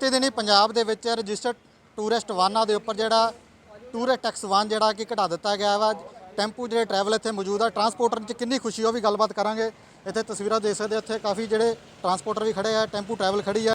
ਬੀਤੇ ਦਿਨੀ ਪੰਜਾਬ ਦੇ ਵਿੱਚ ਰਜਿਸਟਰਡ ਟੂਰਿਸਟ ਵਾਹਨਾਂ ਦੇ ਉੱਪਰ ਜਿਹੜਾ ਟੂਰਿਸਟ ਟੈਕਸ ਵਾਹਨ ਜਿਹੜਾ ਕਿ ਘਟਾ ਦਿੱਤਾ ਗਿਆ ਵਾ। ਟੈਂਪੂ ਜਿਹੜੇ ਟਰੈਵਲ ਇੱਥੇ ਮੌਜੂਦ ਆ ਟਰਾਂਸਪੋਰਟਰ 'ਚ ਕਿੰਨੀ ਖੁਸ਼ੀ ਉਹ ਵੀ ਗੱਲਬਾਤ ਕਰਾਂਗੇ। ਇੱਥੇ ਤਸਵੀਰਾਂ ਦੇਖ ਸਕਦੇ ਇੱਥੇ ਕਾਫੀ ਜਿਹੜੇ ਟਰਾਂਸਪੋਰਟਰ ਵੀ ਖੜੇ ਆ, ਟੈਂਪੂ ਟਰੈਵਲ ਖੜੀ ਆ।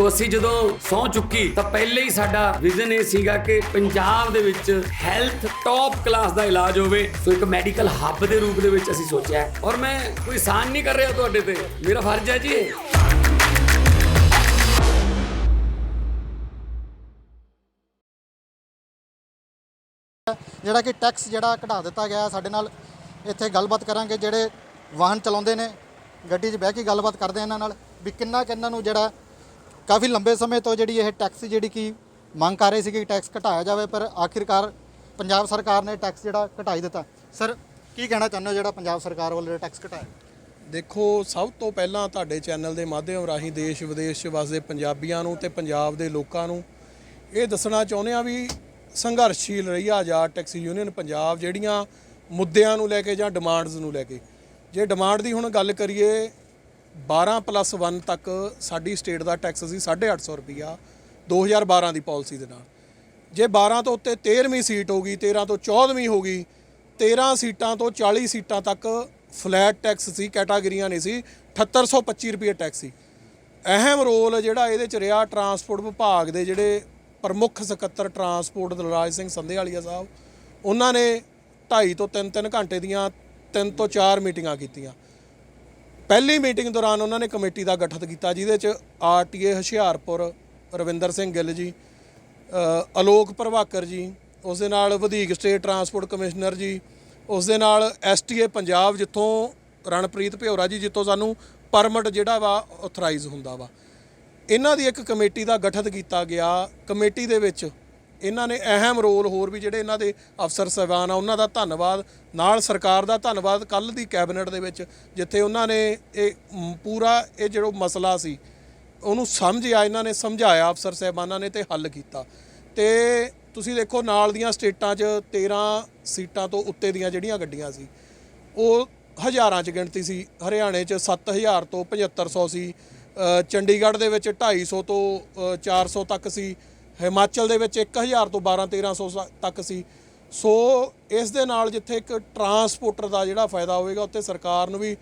ਸੋ ਅਸੀਂ ਜਦੋਂ ਸੌ ਚੁੱਕੀ ਤਾਂ ਪਹਿਲੇ ਹੀ ਸਾਡਾ ਵਿਜ਼ਨ ਇਹ ਸੀਗਾ ਕਿ ਪੰਜਾਬ ਦੇ ਵਿੱਚ ਹੈਲਥ ਟੌਪ ਕਲਾਸ ਦਾ ਇਲਾਜ ਹੋਵੇ। ਸੋ ਇੱਕ ਮੈਡੀਕਲ ਹੱਬ ਦੇ ਰੂਪ ਦੇ ਵਿੱਚ ਅਸੀਂ ਸੋਚਿਆ। ਔਰ ਮੈਂ ਕੋਈ ਸਾਨ ਨਹੀਂ ਕਰ ਰਿਹਾ ਤੁਹਾਡੇ ਤੇ। ਮੇਰਾ ਫਰਜ਼ ਹੈ ਜੀ ਜਿਹੜਾ ਕਿ ਟੈਕਸ ਜਿਹੜਾ ਘਟਾ ਦਿੱਤਾ ਗਿਆ, ਸਾਡੇ ਨਾਲ ਇੱਥੇ ਗੱਲਬਾਤ ਕਰਾਂਗੇ। ਜਿਹੜੇ ਵਾਹਨ ਚਲਾਉਂਦੇ ਨੇ, ਗੱਡੀ 'ਚ ਬਹਿ ਕੇ ਗੱਲਬਾਤ ਕਰਦੇ ਇਹਨਾਂ ਨਾਲ, ਵੀ ਕਿੰਨਾ ਕਿ ਨੂੰ ਜਿਹੜਾ ਕਾਫੀ ਲੰਬੇ ਸਮੇਂ ਤੋਂ ਜਿਹੜੀ ਇਹ ਟੈਕਸ ਜਿਹੜੀ ਕਿ ਮੰਗ ਕਰ ਰਹੇ ਸੀ ਕਿ ਟੈਕਸ ਘਟਾਇਆ ਜਾਵੇ, ਪਰ ਆਖਿਰਕਾਰ ਪੰਜਾਬ ਸਰਕਾਰ ਨੇ ਟੈਕਸ ਜਿਹੜਾ ਘਟਾਈ ਦਿੱਤਾ। ਸਰ ਕੀ ਕਹਿਣਾ ਚਾਹੁੰਦੇ ਹੋ ਜਿਹੜਾ ਪੰਜਾਬ ਸਰਕਾਰ ਵੱਲੋਂ ਟੈਕਸ ਘਟਾਇਆ? ਦੇਖੋ, ਸਭ ਤੋਂ ਪਹਿਲਾਂ ਤੁਹਾਡੇ ਚੈਨਲ ਦੇ ਮਾਧਿਅਮ ਰਾਹੀਂ ਦੇਸ਼ ਵਿਦੇਸ਼ 'ਚ ਵਸਦੇ ਪੰਜਾਬੀਆਂ ਨੂੰ ਤੇ ਪੰਜਾਬ ਦੇ ਲੋਕਾਂ ਨੂੰ ਇਹ ਦੱਸਣਾ ਚਾਹੁੰਦੇ ਆ ਵੀ ਸੰਘਰਸ਼ੀਲ ਰਹੀ ਆ ਆਜ਼ਾਦ ਟੈਕਸੀ ਯੂਨੀਅਨ ਪੰਜਾਬ ਜਿਹੜੀਆਂ ਮੁੱਦਿਆਂ ਨੂੰ ਲੈ ਕੇ ਜਾਂ ਡਿਮਾਂਡਸ ਨੂੰ ਲੈ ਕੇ। ਜੇ ਡਿਮਾਂਡ ਦੀ ਹੁਣ ਗੱਲ ਕਰੀਏ 12 ਪਲੱਸ 1 ਤੱਕ ਸਾਡੀ ਸਟੇਟ ਦਾ ਟੈਕਸ ਸੀ 850 ਰੁਪਿਆ 2012 ਦੀ ਪਾਲਿਸੀ ਦੇ ਨਾਲ। ਜੇ 12 ਤੋਂ ਉੱਤੇ 13ਵੀਂ ਸੀਟ ਹੋ ਗਈ 13 ਤੋਂ 14ਵੀਂ ਹੋ ਗਈ 13 ਸੀਟਾਂ ਤੋਂ 40 ਸੀਟਾਂ ਤੱਕ ਫਲੈਟ ਟੈਕਸ ਸੀ ਕੈਟਾਗਰੀਆਂ ਨਹੀਂ ਸੀ 7825 ਰੁਪਏ ਟੈਕਸ ਸੀ। ਅਹਿਮ ਰੋਲ ਜਿਹੜਾ ਇਹਦੇ ਚ ਰਿਹਾ ਟਰਾਂਸਪੋਰਟ ਵਿਭਾਗ ਦੇ ਜਿਹੜੇ ਪ੍ਰਮੁੱਖ ਸਕੱਤਰ ਟਰਾਂਸਪੋਰਟ ਦਲਰਾਜ ਸਿੰਘ ਸੰਧੇਵਾਲੀਆ ਸਾਹਿਬ, ਉਹਨਾਂ ਨੇ 2.5 ਤੋਂ 3-3 ਘੰਟੇ ਦੀਆਂ 3 ਤੋਂ 4 ਮੀਟਿੰਗਾਂ ਕੀਤੀਆਂ। ਪਹਿਲੀ ਮੀਟਿੰਗ ਦੌਰਾਨ ਉਹਨਾਂ ਨੇ ਕਮੇਟੀ ਦਾ ਗਠਨ ਕੀਤਾ, ਜਿਹਦੇ ਚ ਆਰਟੀਏ ਹੁਸ਼ਿਆਰਪੁਰ, ਰਵਿੰਦਰ ਸਿੰਘ ਗਿੱਲ ਜੀ ਅਲੋਕ ਪ੍ਰਭਾਕਰ ਜੀ ਉਸ ਦੇ ਨਾਲ ਵਧੀਕ ਸਟੇਟ ਟਰਾਂਸਪੋਰਟ ਕਮਿਸ਼ਨਰ ਜੀ ਉਸ ਦੇ ਨਾਲ ਐਸਟੀਏ ਪੰਜਾਬ ਜਿੱਥੋਂ ਰਣਪ੍ਰੀਤ ਭਿਓਰਾ ਜੀ, ਜਿੱਥੋਂ ਸਾਨੂੰ ਪਰਮਿਟ ਜਿਹੜਾ ਵਾ ਆਥੋਰਾਈਜ਼ ਹੁੰਦਾ ਵਾ। ਇਹਨਾਂ ਦੀ ਇੱਕ ਕਮੇਟੀ ਦਾ ਗਠਨ ਕੀਤਾ ਗਿਆ। ਕਮੇਟੀ ਦੇ ਵਿੱਚ ਇਹਨਾਂ ਨੇ ਅਹਿਮ ਰੋਲ ਹੋਰ ਵੀ ਜਿਹੜੇ ਇਹਨਾਂ ਦੇ ਅਫਸਰ ਸਾਹਿਬਾਨ ਆ ਉਹਨਾਂ ਦਾ ਧੰਨਵਾਦ। ਨਾਲ ਸਰਕਾਰ ਦਾ ਧੰਨਵਾਦ ਕੱਲ ਦੀ ਕੈਬਨਿਟ ਦੇ ਵਿੱਚ ਜਿੱਥੇ ਉਹਨਾਂ ਨੇ ਇਹ ਪੂਰਾ ਇਹ ਜਿਹੜਾ ਮਸਲਾ ਸੀ ਉਹਨੂੰ ਸਮਝਿਆ ਇਹਨਾਂ ਨੇ ਸਮਝਾਇਆ ਅਫਸਰ ਸਾਹਿਬਾਨਾਂ ਨੇ ਤੇ ਹੱਲ ਕੀਤਾ। ਤੇ ਤੁਸੀਂ ਦੇਖੋ ਨਾਲ ਦੀਆਂ ਸਟੇਟਾਂ 'ਚ 13 ਸੀਟਾਂ ਤੋਂ ਉੱਤੇ ਦੀਆਂ ਜਿਹੜੀਆਂ ਗੱਡੀਆਂ ਸੀ ਉਹ ਹਜ਼ਾਰਾਂ 'ਚ ਗਿਣਤੀ ਸੀ। ਹਰਿਆਣੇ 'ਚ 7000 ਤੋਂ 7500 ਸੀ ਚੰਡੀਗੜ੍ਹ ਦੇ ਵਿੱਚ 250 ਤੋਂ ਅ, 400 ਤੱਕ ਸੀ ਹਿਮਾਚਲ ਦੇ ਵਿੱਚ 1000 ਤੋਂ 12 1300 ਸ- ਤੱਕ ਸੀ। ਸੋ ਇਸ ਦੇ ਨਾਲ ਜਿੱਥੇ ਇੱਕ ਟਰਾਂਸਪੋਰਟਰ ਦਾ ਜਿਹੜਾ ਫਾਇਦਾ ਹੋਵੇਗਾ ਉੱਥੇ ਸਰਕਾਰ ਨੂੰ ਵੀ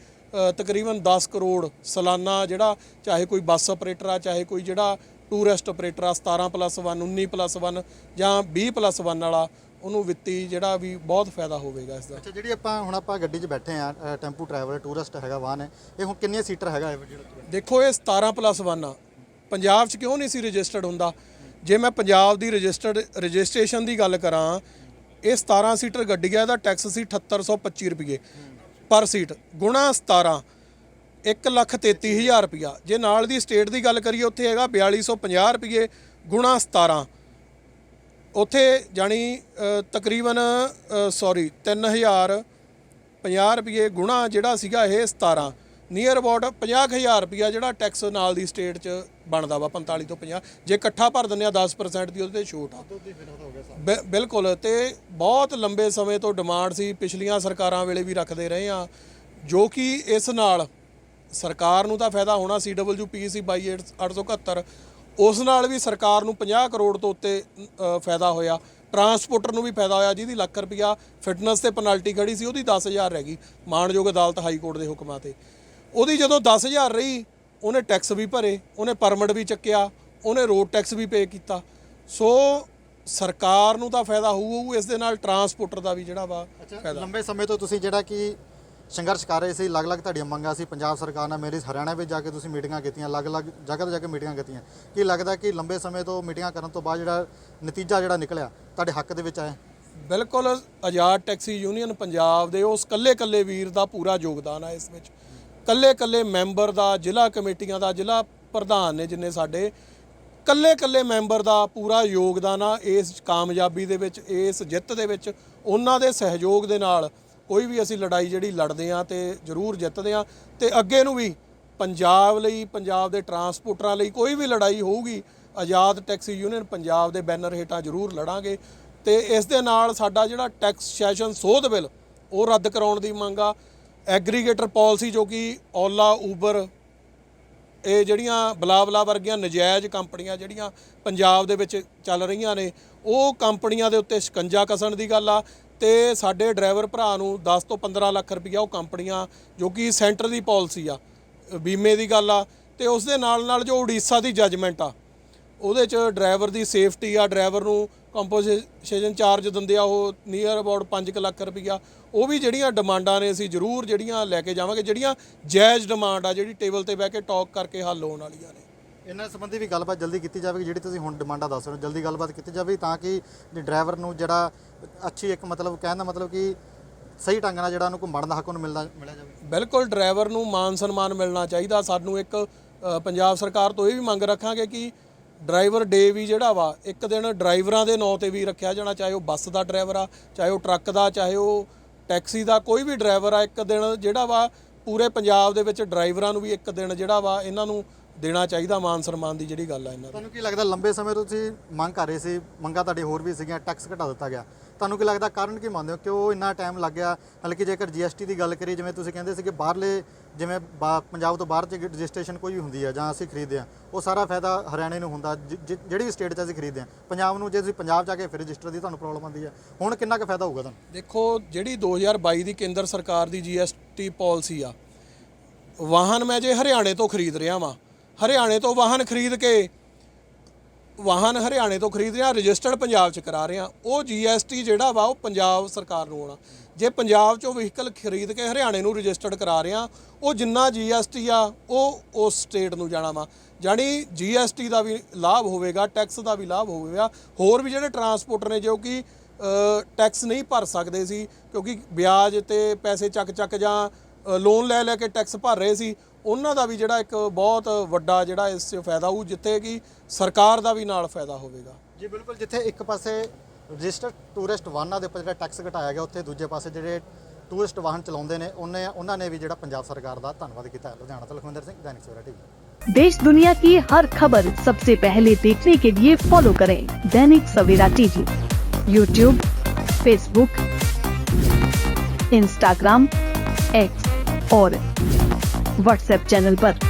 ਤਕਰੀਬਨ 10 ਕਰੋੜ ਸਾਲਾਨਾ ਜਿਹੜਾ ਚਾਹੇ ਕੋਈ ਬੱਸ ਆਪਰੇਟਰ ਆ ਚਾਹੇ ਕੋਈ ਜਿਹੜਾ ਟੂਰਿਸਟ ਆਪਰੇਟਰ ਆ 17 ਪਲੱਸ 1 19 ਪਲੱਸ 1 ਜਾਂ 20 ਪਲੱਸ 1 ਵਾਲਾ ਉਹਨੂੰ ਵਿੱਤੀ ਜਿਹੜਾ ਵੀ ਬਹੁਤ ਫਾਇਦਾ ਹੋਵੇਗਾ ਇਸ ਦਾ। ਅੱਛਾ ਜਿਹੜੀ ਆਪਾਂ ਹੁਣ ਆਪਾਂ ਗੱਡੀ 'ਚ ਬੈਠੇ ਆ ਟੈਂਪੂ ਟਰੈਵਲ ਟੂਰਿਸਟ ਹੈਗਾ ਵਾਹਨ ਹੈ ਇਹ ਹੁਣ ਕਿੰਨੀਆਂ ਸੀਟਰ ਹੈਗਾ ਇਹ ਜਿਹੜਾ? ਦੇਖੋ ਇਹ 17 ਪਲੱਸ 1 ਆ। ਪੰਜਾਬ 'ਚ ਕਿਉਂ ਨਹੀਂ ਸੀ ਰਜਿਸਟਰਡ ਹੁੰਦਾ? ਜੇ ਮੈਂ ਪੰਜਾਬ ਦੀ ਰਜਿਸਟਰਡ ਰਜਿਸਟ੍ਰੇਸ਼ਨ ਦੀ ਗੱਲ ਕਰਾਂ ਇਹ 17 ਸੀਟਰ ਗੱਡੀ ਹੈ ਇਹਦਾ ਟੈਕਸ ਸੀ 7825 ਰੁਪਏ ਪਰ ਸੀਟ ਗੁਣਾ 17 133000 ਰੁਪਿਆ ਜੇ ਨਾਲ ਦੀ ਸਟੇਟ ਦੀ ਗੱਲ ਕਰੀਏ ਉੱਥੇ ਹੈਗਾ 4250 ਰੁਪਏ ਗੁਣਾ 17 ਉੱਥੇ ਜਾਣੀ ਅ, ਤਕਰੀਬਨ ਸੌਰੀ 3050 ਰੁਪਏ ਗੁਣਾ ਜਿਹੜਾ ਸੀਗਾ ਇਹ 17 ਨੀਅਰ ਅਬਾਊਟ 50000 ਰੁਪਿਆ ਜਿਹੜਾ ਟੈਕਸ ਨਾਲ ਦੀ ਸਟੇਟ 'ਚ ਬਣਦਾ ਵਾ 45 ਤੋਂ 50 ਜੇ ਇਕੱਠਾ ਭਰ ਦਿੰਦੇ ਆ 10% ਦੀ ਉਹਦੇ ਤੇ ਛੋਟ ਆ। ਬਿਲਕੁਲ ਤੇ ਬਹੁਤ ਲੰਬੇ ਸਮੇਂ ਤੋਂ ਡਿਮਾਂਡ ਸੀ। ਪਿਛਲੀਆਂ ਸਰਕਾਰਾਂ ਵੇਲੇ ਵੀ ਰੱਖਦੇ ਰਹੇ ਆ। ਜੋ ਕਿ ਇਸ ਨਾਲ ਸਰਕਾਰ ਨੂੰ ਤਾਂ ਫਾਇਦਾ ਹੋਣਾ CWPC 22871 ਉਸ ਨਾਲ ਵੀ ਸਰਕਾਰ ਨੂੰ 50 ਕਰੋੜ ਤੋਂ ਉੱਤੇ ਫਾਇਦਾ ਹੋਇਆ। ਟਰਾਂਸਪੋਰਟਰ ਨੂੰ ਵੀ ਫਾਇਦਾ ਹੋਇਆ ਜਿਹਦੀ ਲੱਖ ਰੁਪਿਆ ਫਿਟਨੈਸ ਤੇ ਪੈਨਲਟੀ ਖੜੀ ਸੀ ਉਹਦੀ 10000 ਰਹਿ ਗਈ। ਮਾਣਯੋਗ ਅਦਾਲਤ ਹਾਈ ਕੋਰਟ ਦੇ ਹੁਕਮਾਂ ਤੇ। ਉਹਦੀ ਜਦੋਂ 10000 ਰਹੀ ਉਹਨੇ ਟੈਕਸ ਵੀ ਭਰੇ ਉਹਨੇ ਪਰਮਿਟ ਵੀ ਚੱਕਿਆ ਉਹਨੇ ਰੋਡ ਟੈਕਸ ਵੀ ਪੇ ਕੀਤਾ। ਸੋ ਸਰਕਾਰ ਨੂੰ ਤਾਂ ਫਾਇਦਾ ਹੋਊ ਇਸ ਦੇ ਨਾਲ ਟਰਾਂਸਪੋਰਟਰ ਦਾ ਵੀ ਜਿਹੜਾ ਵਾ ਫਾਇਦਾ। ਲੰਬੇ ਸਮੇਂ ਤੋਂ ਤੁਸੀਂ ਜਿਹੜਾ ਕਿ ਸੰਘਰਸ਼ ਕਰ ਰਹੇ ਸੀ ਅਲੱਗ-ਅਲੱਗ ਤੁਹਾਡੀਆਂ ਮੰਗਾਂ ਸੀ ਪੰਜਾਬ ਸਰਕਾਰ ਨਾਲ ਮੇਰੀ ਹਰਿਆਣਾ ਵਿੱਚ ਜਾ ਕੇ ਤੁਸੀਂ ਮੀਟਿੰਗਾਂ ਕੀਤੀਆਂ ਅਲੱਗ-ਅਲੱਗ ਜਗ੍ਹਾ ਤੇ ਜਾ ਕੇ ਮੀਟਿੰਗਾਂ ਕੀਤੀਆਂ। ਕੀ ਲੱਗਦਾ ਕਿ ਲੰਬੇ ਸਮੇਂ ਤੋਂ ਮੀਟਿੰਗਾਂ ਕਰਨ ਤੋਂ ਬਾਅਦ ਜਿਹੜਾ ਨਤੀਜਾ ਜਿਹੜਾ ਨਿਕਲਿਆ ਤੁਹਾਡੇ ਹੱਕ ਦੇ ਵਿੱਚ ਆਇਆ? ਬਿਲਕੁਲ ਆਜ਼ਾਦ ਟੈਕਸੀ ਯੂਨੀਅਨ ਪੰਜਾਬ ਦੇ ਉਸ ਕੱਲੇ-ਕੱਲੇ ਵੀਰ ਦਾ ਪੂਰਾ ਯੋਗਦਾਨ ਹੈ ਇਸ ਵਿੱਚ। ਕੱਲੇ-ਕੱਲੇ ਮੈਂਬਰ ਦਾ, ਜ਼ਿਲ੍ਹਾ ਕਮੇਟੀਆਂ ਦਾ, ਜ਼ਿਲ੍ਹਾ ਪ੍ਰਧਾਨ ਨੇ ਜਿੰਨੇ ਸਾਡੇ ਕੱਲੇ-ਕੱਲੇ ਮੈਂਬਰ ਦਾ ਪੂਰਾ ਯੋਗਦਾਨ ਆ ਇਸ ਕਾਮਯਾਬੀ ਦੇ ਵਿੱਚ, ਇਸ ਜਿੱਤ ਦੇ ਵਿੱਚ, ਉਹਨਾਂ ਦੇ ਸਹਿਯੋਗ ਦੇ ਨਾਲ ਕੋਈ ਵੀ ਅਸੀਂ ਲੜਾਈ ਜਿਹੜੀ ਲੜਦੇ ਆ ਤੇ ਜ਼ਰੂਰ ਜਿੱਤਦੇ ਆ ਤੇ ਅੱਗੇ ਨੂੰ ਵੀ ਪੰਜਾਬ ਲਈ, ਪੰਜਾਬ ਦੇ ਟਰਾਂਸਪੋਰਟਰਾਂ ਲਈ ਕੋਈ ਵੀ ਲੜਾਈ ਹੋਊਗੀ, ਆਜ਼ਾਦ ਟੈਕਸੀ ਯੂਨੀਅਨ ਪੰਜਾਬ ਦੇ ਬੈਨਰ ਹੇਠਾਂ ਜ਼ਰੂਰ ਲੜਾਂਗੇ ਤੇ ਇਸ ਦੇ ਨਾਲ ਸਾਡਾ ਜਿਹੜਾ ਟੈਕਸ ਸੈਸ਼ਨ ਸੋਧ ਬਿੱਲ, ਉਹ ਰੱਦ ਕਰਾਉਣ ਦੀ ਮੰਗ ਆ। ਐਗਰੀਗੇਟਰ ਪਾਲਿਸੀ ਜੋ ਕਿ ਓਲਾ ਊਬਰ ਇਹ ਜਿਹੜੀਆਂ ਬਲਾਬਲਾ ਵਰਗੀਆਂ ਨਜਾਇਜ਼ ਕੰਪਨੀਆਂ ਜਿਹੜੀਆਂ ਪੰਜਾਬ ਦੇ ਵਿੱਚ ਚੱਲ ਰਹੀਆਂ ਨੇ, ਉਹ ਕੰਪਨੀਆਂ ਦੇ ਉੱਤੇ ਸ਼ਿਕੰਜਾ ਕਸਣ ਦੀ ਗੱਲ ਆ ਤੇ ਸਾਡੇ ਡਰਾਈਵਰ ਭਰਾ ਨੂੰ 10 ਤੋਂ 15 ਲੱਖ ਰੁਪਈਆ ਉਹ ਕੰਪਨੀਆਂ ਜੋ ਕਿ ਸੈਂਟਰ ਦੀ ਪਾਲਿਸੀ ਆ, ਬੀਮੇ ਦੀ ਗੱਲ ਆ ਤੇ ਉਸ ਦੇ ਨਾਲ ਨਾਲ ਜੋ ਉੜੀਸਾ ਦੀ ਜੱਜਮੈਂਟ ਆ, ਉਹਦੇ ਚ ਡਰਾਈਵਰ ਦੀ ਸੇਫਟੀ ਆ, ਡਰਾਈਵਰ ਨੂੰ ਕੰਪੋਜੀਸ਼ਨ ਚਾਰਜ ਦਿੰਦੇ ਆ ਉਹ ਨੀਅਰ ਅਬਾਊਟ 5 ਲੱਖ ਰੁਪਈਆ। ਉਹ ਵੀ ਜਿਹੜੀਆਂ ਡਿਮਾਂਡਾਂ ਨੇ ਅਸੀਂ ਜ਼ਰੂਰ ਜਿਹੜੀਆਂ ਲੈ ਕੇ ਜਾਵਾਂਗੇ ਜਿਹੜੀਆਂ ਜਾਇਜ਼ ਡਿਮਾਂਡ ਆ ਜਿਹੜੀ ਟੇਬਲ ਤੇ ਬਹਿ ਕੇ ਟਾਕ ਕਰਕੇ ਹੱਲ ਹੋਣ ਵਾਲੀਆਂ ਨੇ। ਇਹਨਾਂ ਸੰਬੰਧੀ ਵੀ ਗੱਲਬਾਤ ਜਲਦੀ ਕੀਤੀ ਜਾਵੇਗੀ ਜਿਹੜੀ ਤੁਸੀਂ ਹੁਣ ਡਿਮਾਂਡਾਂ ਦੱਸ ਰਹੇ ਹੋ। ਜਲਦੀ ਗੱਲਬਾਤ ਕੀਤੀ ਜਾਵੇ ਤਾਂ ਕਿ ਡਰਾਈਵਰ ਨੂੰ ਜਿਹੜਾ ਅੱਛੀ ਇੱਕ ਮਤਲਬ ਕਹਿਣ ਦਾ ਮਤਲਬ ਕਿ ਸਹੀ ਢੰਗ ਨਾਲ ਜਿਹੜਾ ਉਹਨੂੰ ਘੁੰਮਣ ਦਾ ਹੱਕ ਉਹਨੂੰ ਮਿਲਦਾ ਮਿਲਿਆ ਜਾਵੇ। ਬਿਲਕੁਲ ਡਰਾਈਵਰ ਨੂੰ ਮਾਨ ਸਨਮਾਨ ਮਿਲਣਾ ਚਾਹੀਦਾ। ਸਾਨੂੰ ਇੱਕ ਪੰਜਾਬ ਸਰਕਾਰ ਤੋਂ ਇਹ ਵੀ ਮੰਗ ਰੱਖਾਂਗੇ ਕਿ ਡਰਾਈਵਰ ਡੇ ਵੀ ਜਿਹੜਾ ਵਾ, ਇੱਕ ਦਿਨ ਡਰਾਈਵਰਾਂ ਦੇ ਨਾਂ ਤੇ ਵੀ ਰੱਖਿਆ ਜਾਣਾ, ਚਾਹੇ ਉਹ ਬੱਸ ਦਾ ਡਰਾਈਵਰ ਆ, ਚਾਹੇ ਉਹ ਟਰੱਕ ਦਾ, ਚਾਹੇ ਉਹ ਟੈਕਸੀ ਦਾ, ਕੋਈ ਵੀ ਡਰਾਈਵਰ ਆ, ਇੱਕ ਦਿਨ ਜਿਹੜਾ ਵਾ, ਪੂਰੇ ਪੰਜਾਬ ਦੇ ਵਿੱਚ ਡਰਾਈਵਰਾਂ ਨੂੰ ਵੀ ਇੱਕ ਦਿਨ ਜਿਹੜਾ ਵਾ, ਇਹਨਾਂ ਨੂੰ ਦੇਣਾ ਚਾਹੀਦਾ ਮਾਨ ਸਨਮਾਨ ਦੀ ਜਿਹੜੀ ਗੱਲ ਆ ਇਹਨਾਂ ਦੀ। ਤੁਹਾਨੂੰ ਕੀ ਲੱਗਦਾ, ਲੰਬੇ ਸਮੇਂ ਤੋਂ ਤੁਸੀਂ ਮੰਗ ਕਰ ਰਹੇ ਸੀ, ਮੰਗਾਂ ਤੁਹਾਡੀ ਹੋਰ ਵੀ ਸੀਗੀਆਂ, ਟੈਕਸ ਘਟਾ ਦਿੱਤਾ ਗਿਆ। ਤੁਹਾਨੂੰ ਕੀ ਲੱਗਦਾ ਕਾਰਨ ਕੀ ਮੰਨਦੇ ਹੋ? ਕਿ ਉਹ ਇੰਨਾ ਟਾਈਮ ਲੱਗ ਗਿਆ? ਹਲਕੀ ਜੇਕਰ ਜੀਐਸਟੀ ਦੀ ਗੱਲ ਕਰੀਏ, ਜਿਵੇਂ ਤੁਸੀਂ ਕਹਿੰਦੇ ਸੀ ਕਿ ਬਾਹਰਲੇ, ਜਿਵੇਂ ਬਾ- ਪੰਜਾਬ ਤੋਂ ਬਾਹਰ ਚ ਰਜਿਸਟ੍ਰੇਸ਼ਨ ਕੋਈ ਵੀ ਹੁੰਦੀ ਹੈ ਜਾਂ ਅਸੀਂ ਖਰੀਦਦੇ ਆ, ਉਹ ਸਾਰਾ ਫਾਇਦਾ ਹਰਿਆਣੇ ਨੂੰ ਹੁੰਦਾ। ਜਿਹੜੀ ਵੀ ਸਟੇਟ 'ਚ ਅਸੀਂ ਖਰੀਦਦੇ ਆ, ਪੰਜਾਬ ਨੂੰ ਜੇ ਤੁਸੀਂ ਪੰਜਾਬ ਜਾ ਕੇ ਫਿਰ ਰਜਿਸਟਰ ਦੀ ਤੁਹਾਨੂੰ ਪ੍ਰੋਬਲਮ ਆਉਂਦੀ ਹੈ ਹੁਣ ਕਿੰਨਾ ਕੁ ਫਾਇਦਾ ਹੋਊਗਾ ਤੁਹਾਨੂੰ? ਦੇਖੋ, ਜਿਹੜੀ 2022 ਦੀ ਕੇਂਦਰ ਸਰਕਾਰ ਦੀ ਜੀਐਸਟੀ ਪਾਲਿਸੀ ਆ, ਵਾਹਨ ਮੈਂ ਜੇ ਹਰਿਆਣੇ ਤੋਂ ਖਰੀਦ ਰਿਹਾ ਵਾਂ, ਹਰਿਆਣੇ ਤੋਂ ਵਾਹਨ ਖਰੀਦ ਕੇ ਵਾਹਨ ਹਰਿਆਣੇ ਤੋਂ ਖਰੀਦ ਰਿਹਾ, ਰਜਿਸਟਰਡ ਪੰਜਾਬ 'ਚ ਕਰਾ ਰਿਹਾ। ਉਹ ਜੀਐਸਟੀ ਜਿਹੜਾ ਵਾ, ਉਹ ਪੰਜਾਬ ਸਰਕਾਰ ਨੂੰ ਆਉਣਾ। ਜੇ ਪੰਜਾਬ 'ਚੋਂ ਵਹੀਕਲ ਖਰੀਦ ਕੇ ਹਰਿਆਣੇ ਨੂੰ ਰਜਿਸਟਰਡ ਕਰਾ ਰਿਹਾ, ਉਹ ਜਿੰਨਾ ਜੀਐਸਟੀ ਆ, ਉਹ ਉਸ ਸਟੇਟ ਨੂੰ ਜਾਣਾ ਵਾ। ਜਾਣੀ ਜੀਐਸਟੀ ਦਾ ਵੀ ਲਾਭ ਹੋਵੇਗਾ ਟੈਕਸ ਦਾ ਵੀ ਲਾਭ ਹੋਵੇਗਾ। ਹੋਰ ਵੀ ਜਿਹੜੇ ਟਰਾਂਸਪੋਰਟਰ ਨੇ, ਜੋ ਕਿ ਟੈਕਸ ਨਹੀਂ ਭਰ ਸਕਦੇ ਸੀ, ਕਿਉਂਕਿ ਵਿਆਜ ਤੇ ਪੈਸੇ ਚੱਕ ਚੱਕ ਜਾਂ ਲੋਨ ਲੈ ਲੈ ਕੇ ਟੈਕਸ ਭਰ ਰਹੇ ਸੀ ਉਹਨਾਂ ਦਾ ਵੀ ਜਿਹੜਾ ਇੱਕ ਬਹੁਤ ਵੱਡਾ ਜਿਹੜਾ ਇਸ 'ਚ ਫਾਇਦਾ ਹੋਊ ਜਿੱਥੇ ਕਿ ਸਰਕਾਰ ਦਾ ਵੀ ਨਾਲ ਫਾਇਦਾ ਹੋਵੇਗਾ ਜੀ ਬਿਲਕੁਲ ਜਿੱਥੇ ਇੱਕ ਪਾਸੇ ਰਜਿਸਟਰਡ ਟੂਰਿਸਟ ਵਾਹਨਾਂ ਦੇ ਉੱਪਰ ਜਿਹੜਾ ਟੈਕਸ ਘਟਾਇਆ ਗਿਆ ਉੱਥੇ ਦੂਜੇ ਪਾਸੇ ਜਿਹੜੇ ਟੂਰਿਸਟ ਵਾਹਨ ਚਲਾਉਂਦੇ ਨੇ ਉਹਨੇ ਉਹਨਾਂ ਨੇ ਵੀ ਜਿਹੜਾ ਪੰਜਾਬ ਸਰਕਾਰ ਦਾ ਧੰਨਵਾਦ ਕੀਤਾ ਹੈ। ਲੁਧਿਆਣਾ ਤੋਂ ਲਖਵਿੰਦਰ ਸਿੰਘ ਦੈਨਿਕ ਸਵੇਰਾ ਟੀਵੀ देश दुनिया की हर खबर सबसे पहले देखने के लिए फॉलो करें Dainik Savera TV YouTube Facebook Instagram X और વોટ્સએપ ચેનલ પર.